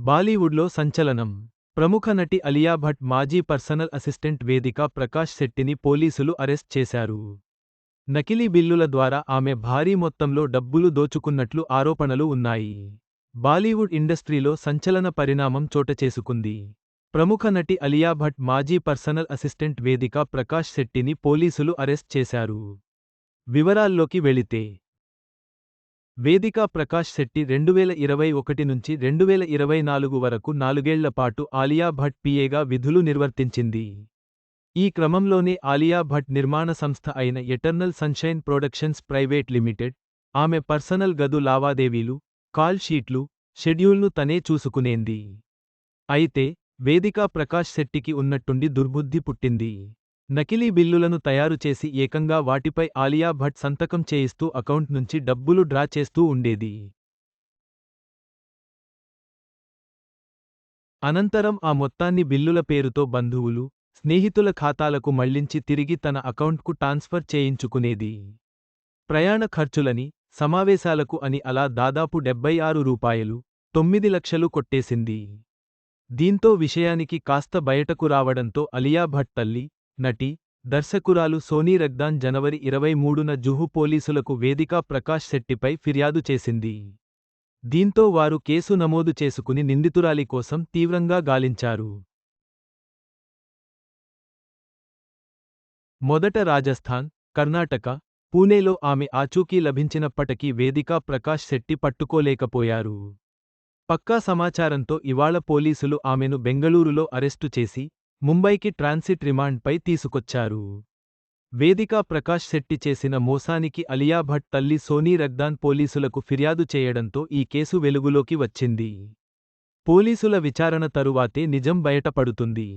బాలీవుడ్లో సంచలనం. ప్రముఖ నటి అలియా భట్ మాజీ పర్సనల్ అసిస్టెంట్ వేదిక ప్రకాష్ శెట్టిని పోలీసులు అరెస్ట్ చేశారు. నకిలీ బిల్లుల ద్వారా ఆమె భారీ మొత్తంలో డబ్బులు దోచుకున్నట్లు ఆరోపణలు ఉన్నాయి. బాలీవుడ్ ఇండస్ట్రీలో సంచలన పరిణామం చోటచేసుకుంది ప్రముఖ నటి అలియా భట్ మాజీ పర్సనల్ అసిస్టెంట్ వేదిక ప్రకాష్ శెట్టిని పోలీసులు అరెస్ట్ చేశారు. వివరాల్లోకి వెళితే వేదిక ప్రకాష్ శెట్టి రెండువేల ఇరవై ఒకటి నుంచి రెండువేల ఇరవై నాలుగు వరకు నాలుగేళ్ళ పాటు ఆలియా భట్ పిఏగా విధులు నిర్వర్తించింది. ఈ క్రమంలోనే ఆలియా భట్ నిర్మాణ సంస్థ అయిన Eternal Sunshine Productions Private Limited ఆమె పర్సనల్ గదు లావాదేవీలు కాల్ షీట్లు షెడ్యూల్ను తనే చూసుకునేంది. అయితే వేదిక ప్రకాష్ శెట్టికి ఉన్నట్టుండి దుర్బుద్ధి పుట్టింది. నకిలీ బిల్లులను తయారు చేసి ఏకంగా వాటిపై ఆలియా భట్ సంతకం చేయిస్తూ అకౌంట్ నుంచి డబ్బులు డ్రా చేస్తూ ఉండేది. అనంతరం ఆ మొత్తాన్ని బిల్లుల పేరుతో బంధువులు స్నేహితుల ఖాతాలకు మళ్ళించి తిరిగి తన అకౌంట్కు ట్రాన్స్ఫర్ చేయించుకునేది. ప్రయాణ ఖర్చులని సమావేశాలకు అని అలా దాదాపు డెబ్బై ఆరు రూపాయలు తొమ్మిది లక్షలు కొట్టేసింది. దీంతో విషయానికి కాస్త బయటకు రావడంతో అలియా భట్ తల్లి నటి దర్శకురాలు సోనీ రగ్దాన్ జనవరి ఇరవై మూడున జుహు పోలీసులకు వేదిక ప్రకాష్ శెట్టిపై ఫిర్యాదు చేసింది. దీంతో వారు కేసు నమోదు చేసుకుని నిందితురాలి కోసం తీవ్రంగా గాలించారు. మొదట రాజస్థాన్ కర్ణాటక పూణేలో ఆమె ఆచూకీ లభించినప్పటికీ వేదిక ప్రకాష్ శెట్టి పట్టుకోలేకపోయారు. పక్కా సమాచారంతో ఇవాళ పోలీసులు ఆమెను బెంగళూరులో అరెస్టు చేసి ముంబైకి ట్రాన్సిట్ రిమాండ్పై తీసుకొచ్చారు. వేదిక ప్రకాష్ శెట్టి చేసిన మోసానికి అలియా భట్ తల్లి సోనీ రగ్దాన్ పోలీసులకు ఫిర్యాదు చేయడంతో ఈ కేసు వెలుగులోకి వచ్చింది. పోలీసుల విచారణ తరువాతే నిజం బయటపడుతుంది.